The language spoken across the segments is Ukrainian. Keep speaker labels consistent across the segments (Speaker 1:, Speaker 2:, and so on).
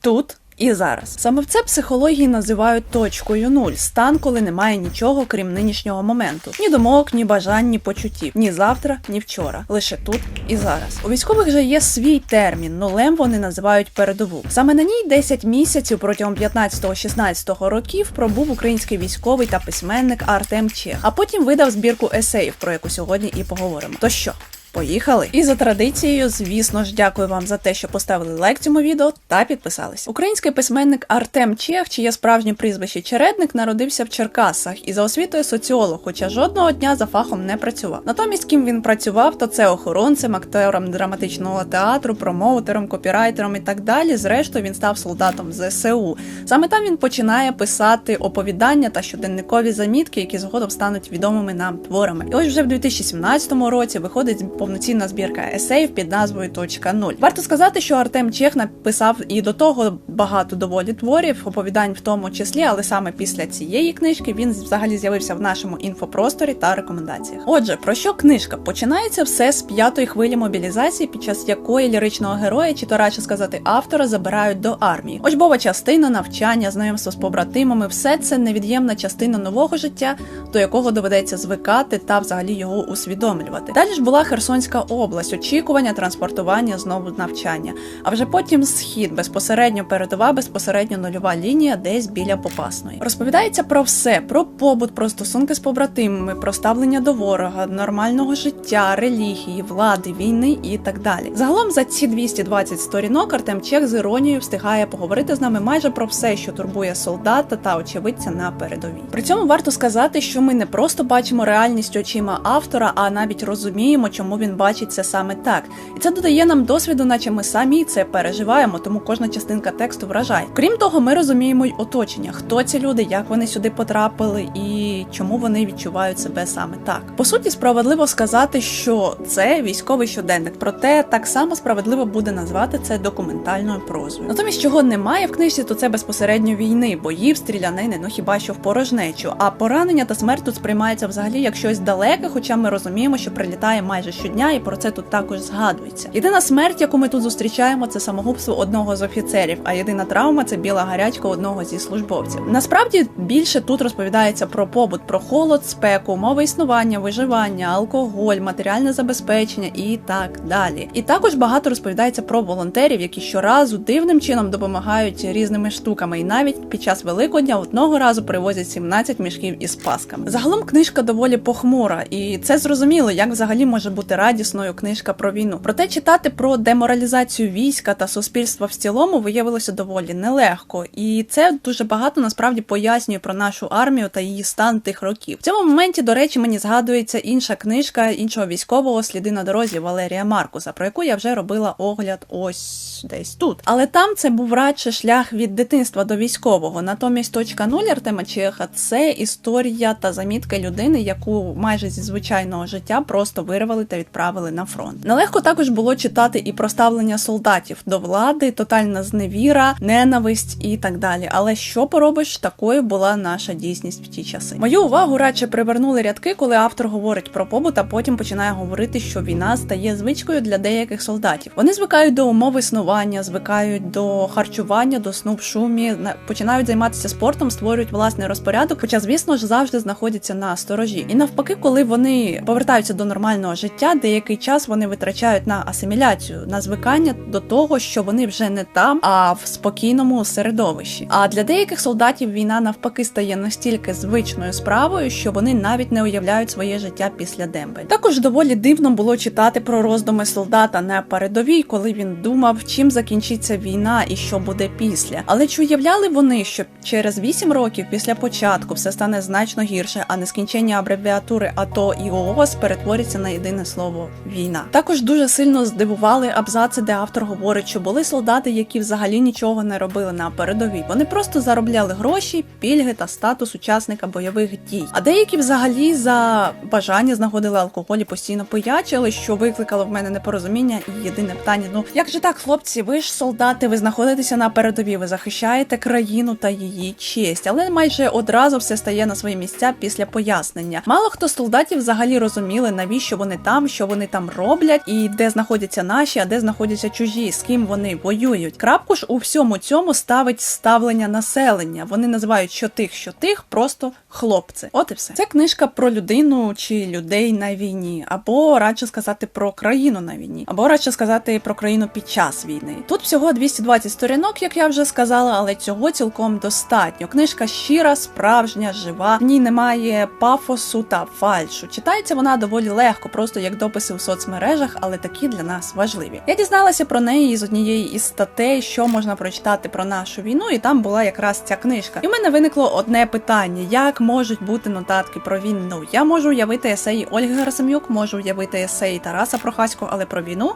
Speaker 1: тут і зараз. Саме в це психології називають точкою нуль, стан, коли немає нічого, крім нинішнього моменту. Ні думок, ні бажань, ні почуттів, ні завтра, ні вчора. Лише тут і зараз. У військових же є свій термін, нулем вони називають передову. Саме на ній 10 місяців протягом 15-16 років пробув український військовий та письменник Артем Чех, а потім видав збірку есеїв, про яку сьогодні і поговоримо. То що? Поїхали! І за традицією, звісно ж, дякую вам за те, що поставили лайк цьому відео та підписались. Український письменник Артем Чех, чиє справжнє прізвище Чередник, народився в Черкасах і за освітою соціолог, хоча жодного дня за фахом не працював. Натомість, ким він працював, то це охоронцем, актором драматичного театру, промоутером, копірайтером і так далі. Зрештою, він став солдатом ЗСУ. Саме там він починає писати оповідання та щоденникові замітки, які згодом стануть відомими нам творами. І ось вже в 2017 році виходить повноцінна збірка есеїв під назвою Точка нуль. Варто сказати, що Артем Чех написав і до того багато доволі творів, оповідань в тому числі, але саме після цієї книжки він взагалі з'явився в нашому інфопросторі та рекомендаціях. Отже, про що книжка? Починається все з п'ятої хвилі мобілізації, під час якої ліричного героя, чи то радше сказати автора, забирають до армії. Учбова частина, навчання, знайомство з побратимами все це невід'ємна частина нового життя, до якого доведеться звикати та взагалі його усвідомлювати. Далі ж була Херсонська область, очікування, транспортування, знову навчання. А вже потім схід, безпосередньо передова, безпосередньо нульова лінія, десь біля Попасної. Розповідається про все: про побут, про стосунки з побратимами, про ставлення до ворога, нормального життя, релігії, влади, війни і так далі. Загалом за ці 220 сторінок Артем Чех з іронією встигає поговорити з нами майже про все, що турбує солдата та очевидця на передовій. При цьому варто сказати, що ми не просто бачимо реальність очима автора, а навіть розуміємо, чому він бачить це саме так. І це додає нам досвіду, наче ми самі це переживаємо, тому кожна частинка тексту вражає. Крім того, ми розуміємо й оточення, хто ці люди, як вони сюди потрапили і чому вони відчувають себе саме так. По суті, справедливо сказати, що це військовий щоденник, проте так само справедливо буде назвати це документальною прозою. Натомість, чого немає в книжці, то це безпосередньо війни, боїв, стрілянини, ну хіба що в порожнечу. А поранення та смерть тут сприймається взагалі як щось далеке, хоча ми розуміємо, що прилітає майже щодня, і про це тут також згадується. Єдина смерть, яку ми тут зустрічаємо, це самогубство одного з офіцерів. А єдина травма це біла гарячка одного зі службовців. Насправді більше тут розповідається про побут, про холод, спеку, умови існування, виживання, алкоголь, матеріальне забезпечення і так далі. І також багато розповідається про волонтерів, які щоразу дивним чином допомагають різними штуками, і навіть під час Великодня одного разу привозять 17 мішків із пасками. Загалом книжка доволі похмура, і це зрозуміло, як взагалі може бути радісною книжка про війну. Проте читати про деморалізацію війська та суспільства в цілому виявилося доволі нелегко, і це дуже багато насправді пояснює про нашу армію та її стан тих років. В цьому моменті, до речі, мені згадується інша книжка іншого військового сліди на дорозі Валерія Маркуса, про яку я вже робила огляд ось десь тут. Але там це був радше шлях від дитинства до військового. Натомість точка нуль Артема Чеха це історія та замітка людини, яку майже зі звичайного життя просто вирвали та відправили на фронт. Нелегко також було читати і про ставлення солдатів до влади, тотальна зневіра, ненависть і так далі. Але що поробиш, такою була наша дійсність в ті часи. Мою увагу радше привернули рядки, коли автор говорить про побут, а потім починає говорити, що війна стає звичкою для деяких солдатів. Вони звикають до умов існування, звикають до харчування, до сну в шумі, на- починають займатися спортом, створюють власний розпорядок, хоча, звісно ж, завжди знаходяться на сторожі. І навпаки, коли вони повертаються до нормального життя, деякий час вони витрачають на асиміляцію, на звикання до того, що вони вже не там, а в спокійному середовищі. А для деяких солдатів війна навпаки стає настільки звичною справою, що вони навіть не уявляють своє життя після дембель. Також доволі дивно було читати про роздуми солдата на передовій, коли він думав, чим закінчиться війна і що буде після. Але чи уявляли вони, що через 8 років після початку все стане значно гірше, а нескінчення абревіатури АТО і ООС перетворяться на єдине слово війна. Також дуже сильно здивували абзаци, де автор говорить, що були солдати, які взагалі нічого не робили на передовій. Вони просто заробляли гроші, пільги та статус учасника бойових дій. А деякі взагалі за бажання знаходили алкоголь і постійно пиячили, що викликало в мене непорозуміння. І єдине питання: ну як же так, хлопці? Ви ж солдати, ви знаходитеся на передовій, ви захищаєте країну та її честь, але майже одразу все стає на свої місця після пояснення. Мало хто солдатів взагалі розуміли, навіщо вони там, що вони там роблять, і де знаходяться наші, а де знаходяться чужі, з ким вони воюють. Крапку ж у всьому цьому ставить ставлення населення. Вони називають що тих, що тих, просто хлопці. От і все. Це книжка про людину чи людей на війні, або радше сказати про країну на війні, або радше сказати про країну під час війни. Тут всього 220 сторінок, як я вже сказала, але цього цілком достатньо. Книжка щира, справжня, жива. В ній немає пафосу та фальшу. Читається вона доволі легко, просто як дописи у соцмережах, але такі для нас важливі. Я дізналася про неї з однієї із статей, що можна прочитати про нашу війну, і там була якраз ця книжка. І в мене виникло одне питання: як можуть бути нотатки про війну? Я можу уявити есеї Ольги Герасим'юк, можу уявити есеї Тараса Прохаського, але про війну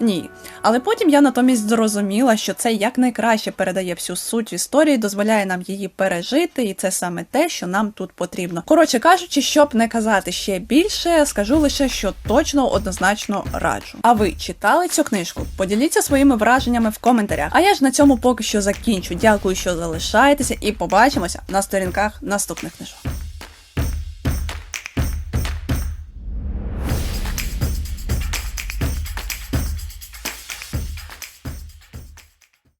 Speaker 1: ні. Але потім я натомість зрозуміла, що це якнайкраще передає всю суть історії, дозволяє нам її пережити, і це саме те, що нам тут потрібно. Коротше кажучи, щоб не казати ще більше, скажу лише, що точно однозначно раджу. А ви читали цю книжку? Поділіться своїми враженнями в коментарях. А я ж на цьому поки що закінчу. Дякую, що залишаєтеся, і побачимося на сторінках наступних книжок.